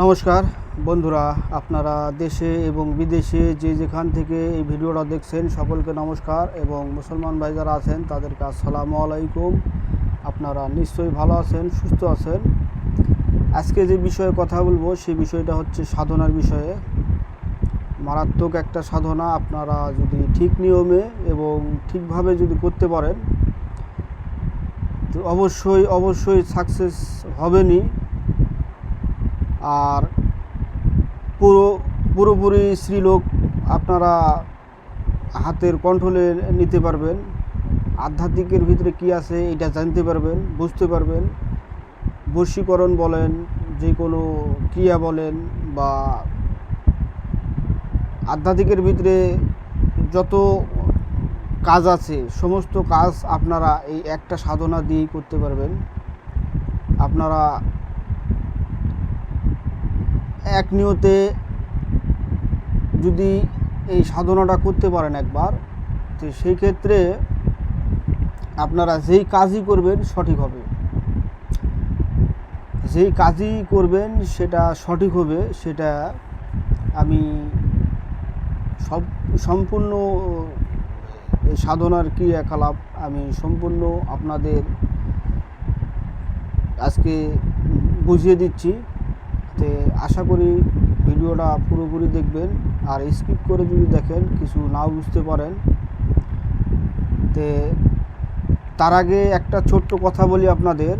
নমস্কার, বন্ধুরা, আপনারা দেশে এবং বিদেশে যে যেখান থেকে এই ভিডিওটা দেখছেন সকলকে নমস্কার এবং মুসলমান ভাই যারা আছেন, তাদেরকে আসসালামু আলাইকুম। আপনারা নিশ্চয়ই ভালো আছেন, সুস্থ আছেন। আজকে যে বিষয়ে কথা বলব, সেই বিষয়টা হচ্ছে সাধনার বিষয়ে। মারাত্মক একটা সাধনা আপনারা যদি ঠিক নিয়মে এবং ঠিকভাবে যদি করতে পারেন, তো অবশ্যই অবশ্যই সাকসেস হবেনই। আর পুরো, পুরোপুরি স্ত্রীলোক আপনারা হাতের কন্ট্রোলে নিতে পারবেন। আধ্যাত্মিকের ভিতরে কি আছে এটা জানতে পারবেন, বুঝতে পারবেন। বশীকরণ বলেন, যে কোনো ক্রিয়া বলেন বা আধ্যাত্মিকের ভিতরে যত কাজ আছে, সমস্ত কাজ আপনারা এই একটা সাধনা দিয়েই করতে পারবেন। আপনারা এক নিয়তে যদি এই সাধনাটা করতে পারেন একবার, তো সেই ক্ষেত্রে আপনারা যেই কাজই করবেন সঠিক হবে। যেই কাজই করবেন সেটা সঠিক হবে, সেটা আমি সব, সম্পূর্ণ সাধনার ক্রিয়াকলাপ আমি সম্পূর্ণ আপনাদের আজকে বুঝিয়ে দিচ্ছি। আশা করি ভিডিওটা পুরোপুরি দেখবেন। আর স্কিপ করে যদি দেখেন, কিছু নাও বুঝতে পারেন। তে তার আগে একটা ছোট্ট কথা বলি আপনাদের।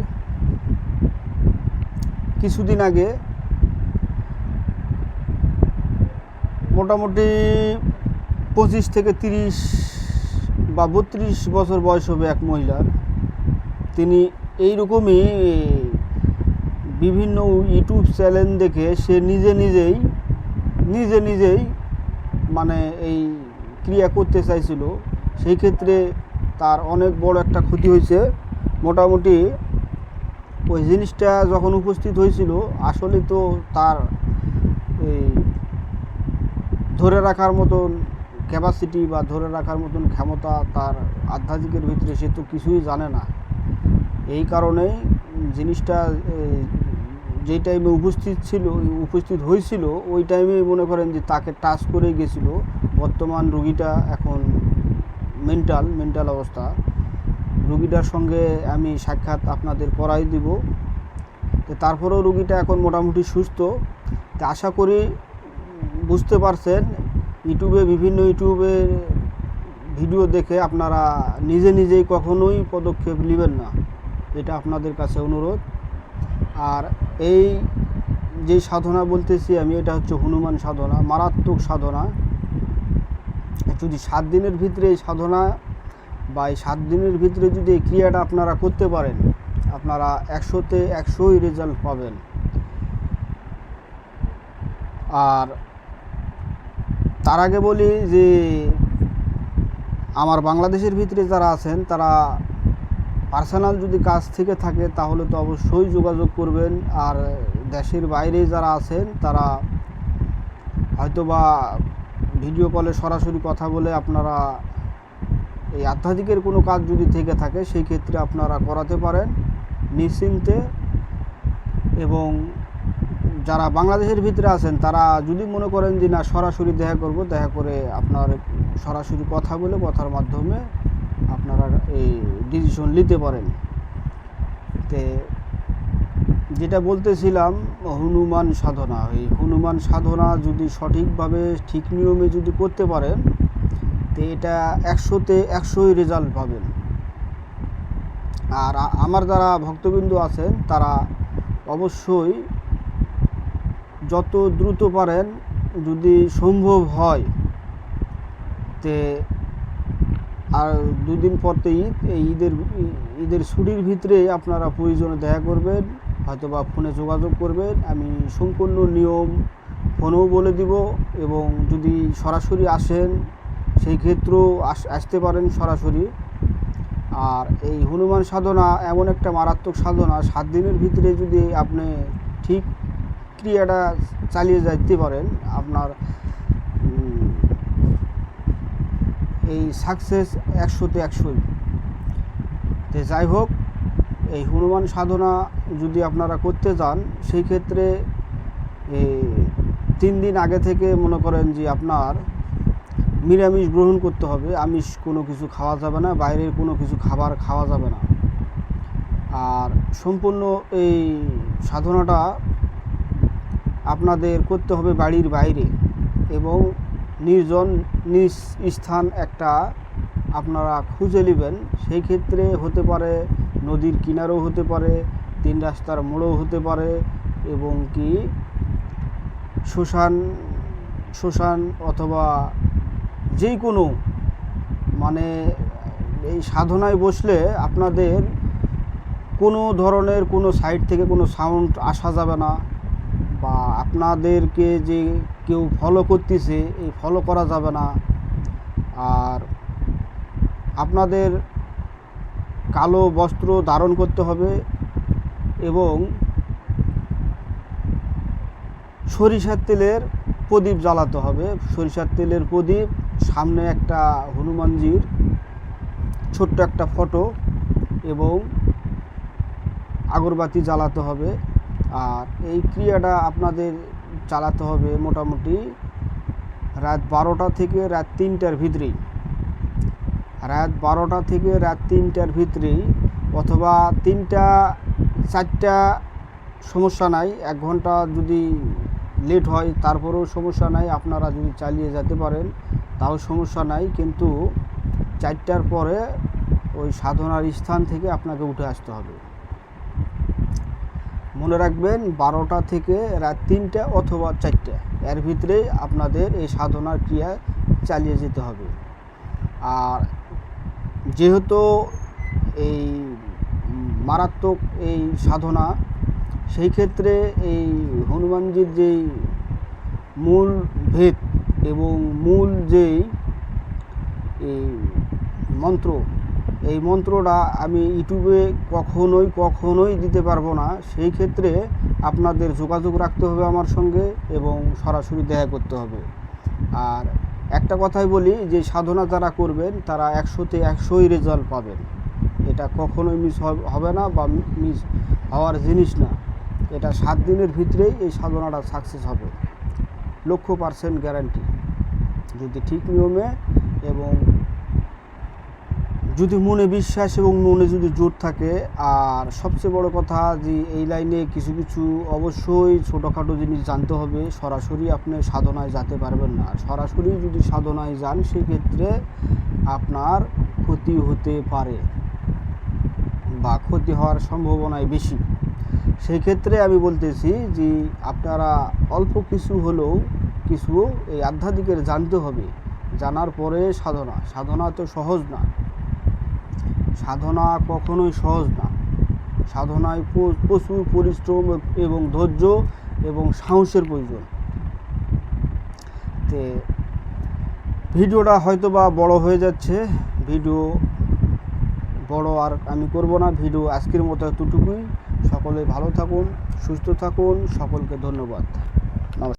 কিছুদিন আগে মোটামুটি পঁচিশ থেকে তিরিশ বা বত্রিশ বছর বয়স হবে এক মহিলার। তিনি এইরকমই বিভিন্ন ইউটিউব চ্যানেল দেখে সে নিজে নিজেই নিজে নিজেই মানে এই ক্রিয়া করতে চাইছিল। সেই ক্ষেত্রে তার অনেক বড় একটা ক্ষতি হয়েছে। মোটামুটি ওই জিনিসটা যখন উপস্থিত হয়েছিল, আসলে তো তার এই ধরে রাখার মতন ক্যাপাসিটি বা ধরে রাখার মতন ক্ষমতা তার আধ্যাত্মিকের ভিতরে সে তো কিছুই জানে না। এই কারণেই জিনিসটা যেই টাইমে উপস্থিত ছিল, উপস্থিত হয়েছিল, ওই টাইমে মনে করেন যে তাকে টাচ করে গেছিল। বর্তমান রুগীটা এখন মেন্টাল মেন্টাল অবস্থা। রুগীটার সঙ্গে আমি সাক্ষাৎ আপনাদের করাই দিব। তো তারপরেও রুগীটা এখন মোটামুটি সুস্থ। তা আশা করি বুঝতে পারছেন, ইউটিউবে, বিভিন্ন ইউটিউবে ভিডিও দেখে আপনারা নিজে নিজেই কখনোই পদক্ষেপ নেবেন না। এটা আপনাদের কাছে অনুরোধ। আর এই যে সাধনা বলতেছি আমি, এটা হচ্ছে হনুমান সাধনা, মারাত্মক সাধনা। যদি সাত দিনের ভিতরে এই সাধনা বা এই সাত দিনের ভিতরে যদি এই ক্রিয়াটা আপনারা করতে পারেন, আপনারা একশোতে একশোই রেজাল্ট পাবেন। আর তার আগে বলি যে, আমার বাংলাদেশের ভিতরে যারা আছেন, তারা পার্সোনাল যদি কাজ থেকে থাকে, তাহলে তো অবশ্যই যোগাযোগ করবেন। আর দেশের বাইরে যারা আছেন, তারা হয়তোবা ভিডিও কলে সরাসরি কথা বলে আপনারা এই আধ্যাত্মিকের কোনো কাজ যদি থেকে থাকে, সেই ক্ষেত্রে আপনারা করাতে পারেন নিশ্চিন্তে। এবং যারা বাংলাদেশের ভিতরে আছেন, তারা যদি মনে করেন যে, না, সরাসরি দেখা করব দেখা করে আপনার সরাসরি কথা বলে, কথার মাধ্যমে আপনারা এই ডিসিশন নিতে পারেন। তে যেটা বলতেছিলাম, হনুমান সাধনা। এই হনুমান সাধনা যদি সঠিকভাবে, ঠিক নিয়মে যদি করতে পারেন, তো এটা একশোতে একশোই রেজাল্ট পাবেন। আর আমার যারা ভক্তবিন্দু আছেন, তারা অবশ্যই যত দ্রুত পারেন, যদি সম্ভব হয়, তে আর দুদিন পর তো ঈদ, এই ঈদের ঈদের ছুটির ভিতরে আপনারা প্রয়োজনে দেখা করবেন হয়তো বা ফোনে যোগাযোগ করবেন। আমি সম্পূর্ণ নিয়ম ফোনেও বলে দিব এবং যদি সরাসরি আসেন, সেই ক্ষেত্রেও আস- আসতে পারেন সরাসরি। আর এই হনুমান সাধনা এমন একটা মারাত্মক সাধনা, সাত দিনের ভিতরে যদি আপনি ঠিক ক্রিয়াটা চালিয়ে যাইতে পারেন, আপনার এই সাকসেস একশোতে একশোই। তো যাই হোক, এই হনুমান সাধনা যদি আপনারা করতে যান, সেই ক্ষেত্রে তিন দিন আগে থেকে মনে করেন যে আপনার নিরামিষ গ্রহণ করতে হবে, আমিষ কোনো কিছু খাওয়া যাবে না, বাইরের কোনো কিছু খাবার খাওয়া যাবে না। আর সম্পূর্ণ এই সাধনাটা আপনাদের করতে হবে বাড়ির বাইরে এবং নির্জন নিজ স্থান একটা আপনারা খুঁজে নেবেন। সেই ক্ষেত্রে হতে পারে নদীর কিনারেও হতে পারে, তিন রাস্তার মোড়ও হতে পারে এবং কি শ্মশান শ্মশান অথবা যে কোনো মানে এই সাধনায় বসলে আপনাদের কোনো ধরনের কোনো সাইড থেকে কোনো সাউন্ড আসা যাবে না। বা আপনাদেরকে যে কেউ ফলো করতেছে, এই ফলো করা যাবে না। আর আপনাদের কালো বস্ত্র ধারণ করতে হবে এবং সরিষার তেলের প্রদীপ জ্বালাতে হবে। সরিষার তেলের প্রদীপ, সামনে একটা হনুমানজির ছোট্ট একটা ফটো এবং আগরবাতি জ্বালাতে হবে। আর এই ক্রিয়াটা আপনাদের চালাতে হবে মোটামুটি রাত বারোটা থেকে রাত তিনটার ভিতরেই। রাত বারোটা থেকে রাত তিনটার ভিতরেই অথবা তিনটা, চারটা সমস্যা নাই, এক ঘণ্টা যদি লেট হয় তারপরেও সমস্যা নাই, আপনারা যদি চালিয়ে যেতে পারেন তাও সমস্যা নাই, কিন্তু চারটার পরে ওই সাধনার স্থান থেকে আপনাকে উঠে আসতে হবে। মনে রাখবেন, বারোটা থেকে রাত তিনটা অথবা চারটে। এর ভিতরেই আপনাদের এই সাধনার ক্রিয়া চালিয়ে যেতে হবে। আর যেহেতু এই মারাত্মক এই সাধনা, সেই ক্ষেত্রে এই হনুমানজির যেই মূল ভেদ এবং মূল যেই এই মন্ত্র এই মন্ত্রটা আমি ইউটিউবে কখনোই কখনোই দিতে পারব না। সেই ক্ষেত্রে আপনাদের যোগাযোগ রাখতে হবে আমার সঙ্গে এবং সরাসরি দেখা করতে হবে। আর একটা কথাই বলি যে, সাধনা যারা করবেন, তারা একশোতে একশোই রেজাল্ট পাবেন। এটা কখনোই মিস হবে না বা মিস হওয়ার জিনিস না। এটা সাত দিনের ভিতরেই এই সাধনাটা সাকসেস হবে। লক্ষ পার্সেন্ট গ্যারান্টি যদি ঠিক নিয়মে এবং যদি মনে বিশ্বাস এবং মনে যদি জোর থাকে, আর সবচেয়ে বড় কথা যে এই লাইনে কিছু কিছু অবশ্যই ছোটোখাটো জিনিস জানতে হবে, সরাসরি আপনি সাধনায় যেতে পারবেন না। সরাসরি যদি সাধনায় যান, সেক্ষেত্রে আপনার ক্ষতি হতে পারে বা ক্ষতি হওয়ার সম্ভাবনাই বেশি। সেই ক্ষেত্রে আমি বলতেছি যে আপনারা অল্প কিছু হলেও কিছু এই আধ্যাত্মিকের জানতে হবে। জানার পরে সাধনা। সাধনা তো সহজ না। সাধনা কখনোই সহজ না। সাধনায় প্রচুর পরিশ্রম এবং ধৈর্য এবং সাহসের প্রয়োজন। তে ভিডিওটা হয়তো বা বড় হয়ে যাচ্ছে। ভিডিও বড় আর আমি করব না। ভিডিও আজকের মতো এতটুকুই। সকলে ভালো থাকুন, সুস্থ থাকুন। সকলকে ধন্যবাদ।